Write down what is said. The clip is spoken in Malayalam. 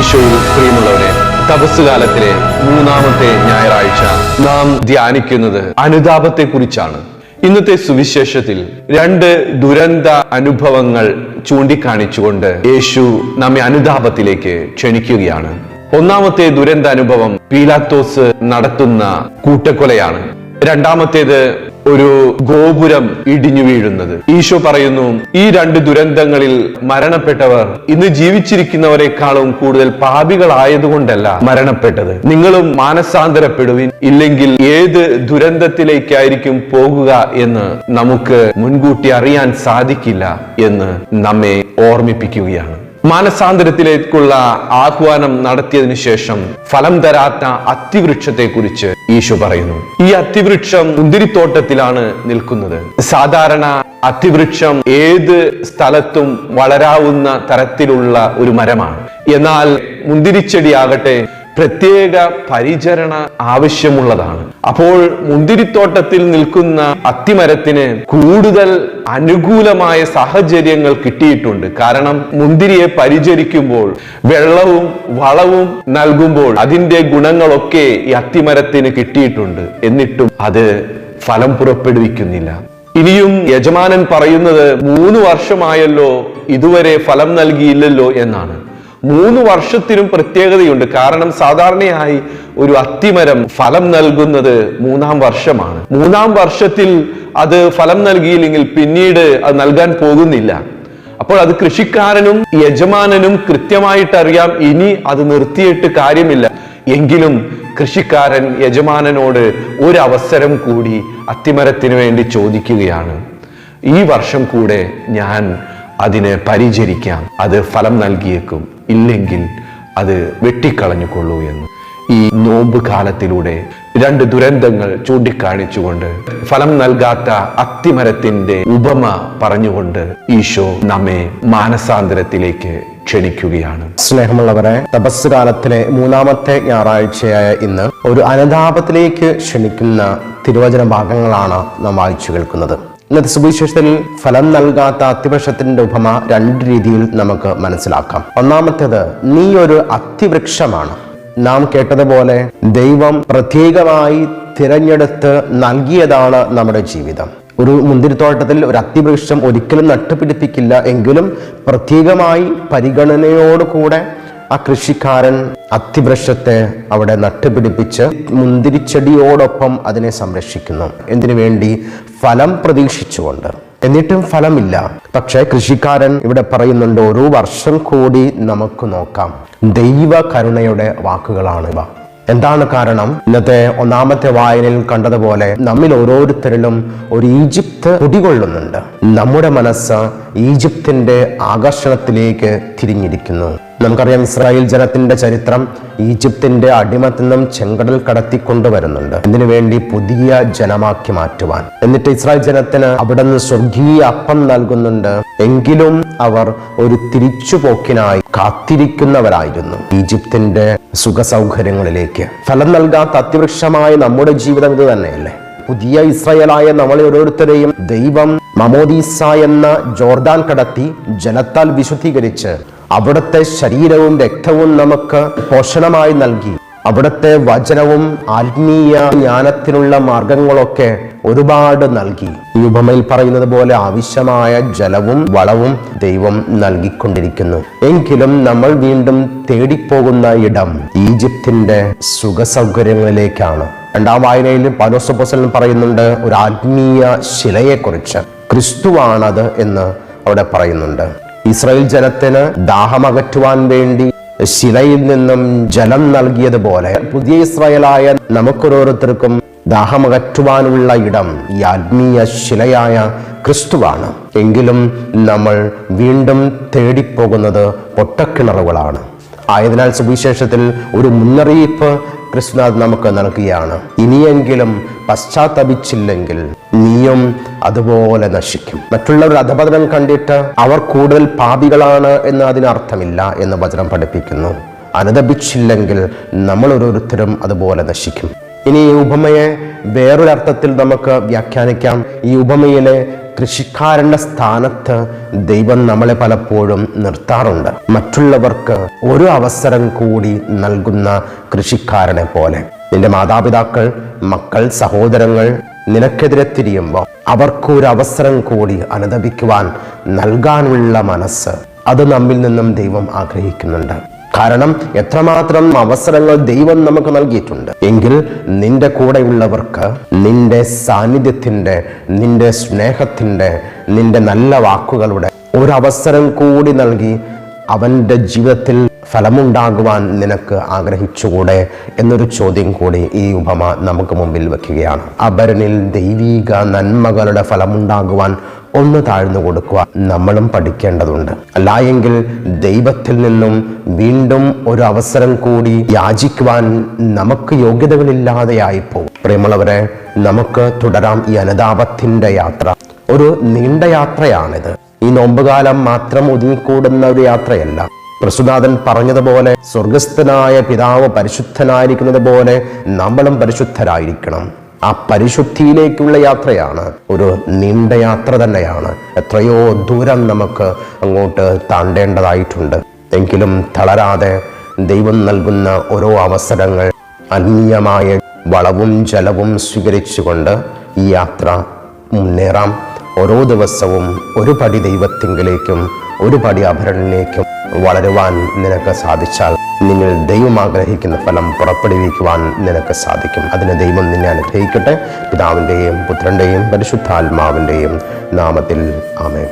ഈശോയിൽ പ്രിയമുള്ളവരെ തപസ് കാലത്തിലെ മൂന്നാമത്തെ ഞായറാഴ്ച നാം ധ്യാനിക്കുന്നത് അനുതാപത്തെ കുറിച്ചാണ് ഇന്നത്തെ സുവിശേഷത്തിൽ രണ്ട് ദുരന്ത അനുഭവങ്ങൾ ചൂണ്ടിക്കാണിച്ചുകൊണ്ട് യേശു നമ്മെ അനുതാപത്തിലേക്ക് ക്ഷണിക്കുകയാണ്. ഒന്നാമത്തെ ദുരന്ത അനുഭവം പീലാത്തോസ് നടത്തുന്ന കൂട്ടക്കൊലയാണ്. രണ്ടാമത്തേത് ഒരു ഗോപുരം ഇടിഞ്ഞു വീഴുന്നത്. ഈശോ പറയുന്നു ഈ രണ്ട് ദുരന്തങ്ങളിൽ മരണപ്പെട്ടവർ ഇന്ന് ജീവിച്ചിരിക്കുന്നവരെക്കാളും കൂടുതൽ പാപികളായതുകൊണ്ടല്ല മരണപ്പെട്ടത്. നിങ്ങളും മാനസാന്തരപ്പെടുവിൻ. ഇല്ലെങ്കിൽ ഏത് ദുരന്തത്തിലേക്കായിരിക്കും പോകുക എന്ന് നമുക്ക് മുൻകൂട്ടി അറിയാൻ സാധിക്കില്ല എന്ന് നമ്മെ ഓർമ്മിപ്പിക്കുകയാണ്. മാനസാന്തരത്തിലേക്കുള്ള ആഹ്വാനം നടത്തിയതിനു ശേഷം ഫലം തരാത്ത അത്തിവൃക്ഷത്തെ കുറിച്ച് ഈശോ പറയുന്നു. ഈ അത്തിവൃക്ഷം മുന്തിരിത്തോട്ടത്തിലാണ് നിൽക്കുന്നത്. സാധാരണ അത്തിവൃക്ഷം ഏത് സ്ഥലത്തും വളരാവുന്ന തരത്തിലുള്ള ഒരു മരമാണ്. എന്നാൽ മുന്തിരിച്ചെടിയാകട്ടെ പ്രത്യേക പരിചരണ ആവശ്യമുള്ളതാണ്. അപ്പോൾ മുന്തിരിത്തോട്ടത്തിൽ നിൽക്കുന്ന അത്തിമരത്തിന് കൂടുതൽ അനുകൂലമായ സാഹചര്യങ്ങൾ കിട്ടിയിട്ടുണ്ട്. കാരണം മുന്തിരിയെ പരിചരിക്കുമ്പോൾ വെള്ളവും വളവും നൽകുമ്പോൾ അതിന്റെ ഗുണങ്ങളൊക്കെ ഈ അത്തിമരത്തിന് കിട്ടിയിട്ടുണ്ട്. എന്നിട്ടും അത് ഫലം പുറപ്പെടുവിക്കുന്നില്ല. ഇനിയും യജമാനൻ പറയുന്നത് മൂന്ന് വർഷമായല്ലോ ഇതുവരെ ഫലം നൽകിയില്ലല്ലോ എന്നാണ്. മൂന്ന് വർഷത്തിനും പ്രത്യേകതയുണ്ട്. കാരണം സാധാരണയായി ഒരു അത്തിമരം ഫലം നൽകുന്നത് മൂന്നാം വർഷമാണ്. മൂന്നാം വർഷത്തിൽ അത് ഫലം നൽകിയില്ലെങ്കിൽ പിന്നീട് അത് നൽകാൻ പോകുന്നില്ല. അപ്പോൾ അത് കൃഷിക്കാരനും യജമാനനും കൃത്യമായിട്ട് അറിയാം ഇനി അത് നിർത്തിയിട്ട് കാര്യമില്ല. എങ്കിലും കൃഷിക്കാരൻ യജമാനനോട് ഒരു അവസരം കൂടി അത്തിമരത്തിന് വേണ്ടി ചോദിക്കുകയാണ്. ഈ വർഷം കൂടെ ഞാൻ അതിന് പരിചരിക്കാം. അത് ഫലം നൽകിയേക്കും. ഇല്ലെങ്കിൽ അത് വെട്ടിക്കളഞ്ഞു കൊള്ളൂ എന്ന്. ഈ നോമ്പ് കാലത്തിലൂടെ രണ്ട് ദുരന്തങ്ങൾ ചൂണ്ടിക്കാണിച്ചുകൊണ്ട് ഫലം നൽകാത്ത അത്തിമരത്തിന്റെ ഉപമ പറഞ്ഞുകൊണ്ട് ഈശോ നമ്മെ മാനസാന്തരത്തിലേക്ക് ക്ഷണിക്കുകയാണ്. സ്നേഹമുള്ളവരെ തപസ് കാലത്തിലെ മൂന്നാമത്തെ ഞായറാഴ്ചയായ ഇന്ന് ഒരു അനുതാപത്തിലേക്ക് ക്ഷണിക്കുന്ന തിരുവചന ഭാഗങ്ങളാണ് നാം വായിച്ചു കേൾക്കുന്നത്. ഇന്നത്തെ സുവിശേഷത്തിൽ ഫലം നൽകാത്ത അത്തിവൃക്ഷത്തിന്റെ ഉപമ രണ്ട് രീതിയിൽ നമുക്ക് മനസ്സിലാക്കാം. ഒന്നാമത്തേത് നീ ഒരു അത്തിവൃക്ഷമാണ്. നാം കേട്ടതുപോലെ ദൈവം പ്രത്യേകമായി തിരഞ്ഞെടുത്ത് നൽകിയതാണ് നമ്മുടെ ജീവിതം. ഒരു മുന്തിരിത്തോട്ടത്തിൽ ഒരു അത്തിവൃക്ഷം ഒരിക്കലും നട്ടുപിടിപ്പിക്കില്ല എങ്കിലും പ്രത്യേകമായി പരിഗണനയോടുകൂടെ ആ കൃഷിക്കാരൻ അത്തിവൃക്ഷത്തെ അവിടെ നട്ടുപിടിപ്പിച്ച് മുന്തിരിച്ചെടിയോടൊപ്പം അതിനെ സംരക്ഷിക്കുന്നു. എന്തിനു വേണ്ടി? ഫലം പ്രതീക്ഷിച്ചുകൊണ്ട്. എന്നിട്ടും ഫലമില്ല. പക്ഷേ കൃഷിക്കാരൻ ഇവിടെ പറയുന്നുണ്ട് ഒരു വർഷം കൂടി നമുക്ക് നോക്കാം. ദൈവ കരുണയുടെ വാക്കുകളാണിവ എന്താണ് കാരണം? ഇന്നത്തെ ഒന്നാമത്തെ വായനയിൽ കണ്ടതുപോലെ നമ്മിൽ ഓരോരുത്തരിലും ഒരു ഈജിപ്ത് കുടികൊള്ളുന്നുണ്ട്. നമ്മുടെ മനസ്സ് ഈജിപ്തിന്റെ ആകർഷണത്തിലേക്ക് തിരിഞ്ഞിരിക്കുന്നു. നമുക്കറിയാം ഇസ്രായേൽ ജനത്തിന്റെ ചരിത്രം ഈജിപ്തിന്റെ അടിമത്തിൽ നിന്നും ചെങ്കടൽ കടത്തിക്കൊണ്ടുവരുന്നുണ്ട്. ഇതിനു വേണ്ടി പുതിയ ജനമാക്കി മാറ്റുവാൻ. എന്നിട്ട് ഇസ്രായേൽ ജനത്തിന് അവിടെ നിന്ന് സ്വർഗീയ അപ്പം നൽകുന്നുണ്ട്. എങ്കിലും അവർ ഒരു തിരിച്ചുപോക്കിനായി കാത്തിരിക്കുന്നവരായിരുന്നു ഈജിപ്തിന്റെ സുഖ സൗകര്യങ്ങളിലേക്ക് ഫലം നൽകാത്ത അത്യവൃക്ഷമായ നമ്മുടെ ജീവിതം ഇത് തന്നെയല്ലേ? പുതിയ ഇസ്രായേലായ നമ്മളെ ഓരോരുത്തരെയും ദൈവം മമോദീസ എന്ന ജോർദാൻ കടത്തി ജലത്താൽ വിശുദ്ധീകരിച്ച് അവിടുത്തെ ശരീരവും രക്തവും നമുക്ക് പോഷണമായി നൽകി. അവിടുത്തെ വചനവും ആത്മീയ ജ്ഞാനത്തിനുള്ള മാർഗങ്ങളൊക്കെ ഒരുപാട് നൽകി. ഈ ഉപമയിൽ പറയുന്നത് പോലെ ആവശ്യമായ ജലവും വളവും ദൈവം നൽകിക്കൊണ്ടിരിക്കുന്നു. എങ്കിലും നമ്മൾ വീണ്ടും തേടിപ്പോകുന്ന ഇടം ഈജിപ്തിന്റെ സുഖ സൗകര്യങ്ങളിലേക്കാണ് രണ്ടാം വായനയിൽ പൗലോസപ്പോസലൻ പറയുന്നുണ്ട് ഒരു ആത്മീയ ശിലയെക്കുറിച്ച് ക്രിസ്തുവാണത് എന്ന് അവിടെ പറയുന്നുണ്ട്. ഇസ്രായേൽ ജനത്തിന് ദാഹമകറ്റുവാൻ വേണ്ടി ശിലയിൽ നിന്നും ജലം നൽകിയതുപോലെ പുതിയ ഇസ്രായേലായ നമുക്കൊരോരുത്തർക്കും ദാഹമകറ്റുവാനുള്ള ഇടം ഈ ആത്മീയ ശിലയായ ക്രിസ്തുവാണ്. എങ്കിലും നമ്മൾ വീണ്ടും തേടിപ്പോകുന്നത് പൊട്ടക്കിണറുകളാണ്. ആയതിനാൽ സുവിശേഷത്തിൽ ഒരു മുന്നറിയിപ്പ് ക്രിസ്തുനാഥ് നമുക്ക് നൽകുകയാണ് ഇനിയെങ്കിലും പശ്ചാത്തപിച്ചില്ലെങ്കിൽ നീയും അതുപോലെ നശിക്കും. മറ്റുള്ളവർ അധപതനം കണ്ടിട്ട് അവർ കൂടുതൽ പാപികളാണ് എന്ന് അതിനർത്ഥമില്ല എന്ന് വചനം പഠിപ്പിക്കുന്നു. അനുദപിച്ചില്ലെങ്കിൽ നമ്മൾ ഓരോരുത്തരും അതുപോലെ നശിക്കും. ഇനി ഈ ഉപമയെ വേറൊരർത്ഥത്തിൽ നമുക്ക് വ്യാഖ്യാനിക്കാം. ഈ ഉപമയിലെ കൃഷിക്കാരന്റെ സ്ഥാനത്ത് ദൈവം നമ്മളെ പലപ്പോഴും നിർത്താറുണ്ട്. മറ്റുള്ളവർക്ക് ഒരു അവസരം കൂടി നൽകുന്ന കൃഷിക്കാരനെ പോലെ. നിന്റെ മാതാപിതാക്കൾ മക്കൾ സഹോദരങ്ങൾ നിനക്കെതിരെ തിരിയുമ്പോൾ അവർക്കൊരു അവസരം കൂടി അനുദപിക്കുവാൻ നൽകാനുള്ള മനസ്സ് അത് നമ്മിൽ നിന്നും ദൈവം ആഗ്രഹിക്കുന്നുണ്ട്. കാരണം എത്രമാത്രം അവസരങ്ങൾ ദൈവം നമുക്ക് നൽകിയിട്ടുണ്ട്. എങ്കിൽ നിന്റെ കൂടെയുള്ളവർക്ക് നിന്റെ സാന്നിധ്യത്തിന്റെ നിന്റെ സ്നേഹത്തിന്റെ നിന്റെ നല്ല വാക്കുകളുടെ ഒരവസരം കൂടി നൽകി അവന്റെ ജീവിതത്തിൽ ഫലമുണ്ടാകുവാൻ നിനക്ക് ആഗ്രഹിച്ചുകൂടെ എന്നൊരു ചോദ്യം കൂടി ഈ ഉപമ നമുക്ക് മുമ്പിൽ വയ്ക്കുകയാണ് അപരനിൽ ദൈവീക നന്മകളുടെ ഫലമുണ്ടാകുവാൻ ഒന്ന് താഴ്ന്നു കൊടുക്കുക നമ്മളും പഠിക്കേണ്ടതുണ്ട്. അല്ല എങ്കിൽ ദൈവത്തിൽ നിന്നും വീണ്ടും ഒരു അവസരം കൂടി യാചിക്കുവാൻ നമുക്ക് യോഗ്യതകളില്ലാതെയായി പോകും. പ്രിയമുള്ളവരെ നമുക്ക് തുടരാം ഈ അനുതാപത്തിന്റെ യാത്ര. ഒരു നീണ്ട യാത്രയാണിത്. ഈ നോമ്പുകാലം മാത്രം ഒതുങ്ങിക്കൂടുന്ന ഒരു യാത്രയല്ല. പ്രസുനാഥൻ പറഞ്ഞതുപോലെ സ്വർഗസ്ഥനായ പിതാവ് പരിശുദ്ധനായിരിക്കുന്നത് പോലെ നമ്മളും പരിശുദ്ധരായിരിക്കണം. ആ പരിശുദ്ധിയിലേക്കുള്ള യാത്രയാണ്. ഒരു നീണ്ട യാത്ര തന്നെയാണ്. എത്രയോ ദൂരം നമുക്ക് അങ്ങോട്ട് താണ്ടേണ്ടതായിട്ടുണ്ട്. എങ്കിലും തളരാതെ ദൈവം നൽകുന്ന ഓരോ അവസരങ്ങൾ അന്യമായ വളവും ജലവും സ്വീകരിച്ചുകൊണ്ട് ഈ യാത്ര മുന്നേറാം. ഓരോ ദിവസവും ഒരു പടി ദൈവത്തിങ്കിലേക്കും ഒരു പടി അഭരണിലേക്കും വളരുവാൻ നിനക്ക് സാധിച്ചാൽ നിങ്ങൾ ദൈവം ആഗ്രഹിക്കുന്ന ഫലം പുറപ്പെടുവിക്കുവാൻ നിനക്ക് സാധിക്കും. അതിന് ദൈവം നിന്നെ അനുഗ്രഹിക്കട്ടെ. പിതാവിന്റെയും പുത്രന്റെയും പരിശുദ്ധാത്മാവിന്റെയും നാമത്തിൽ ആമേ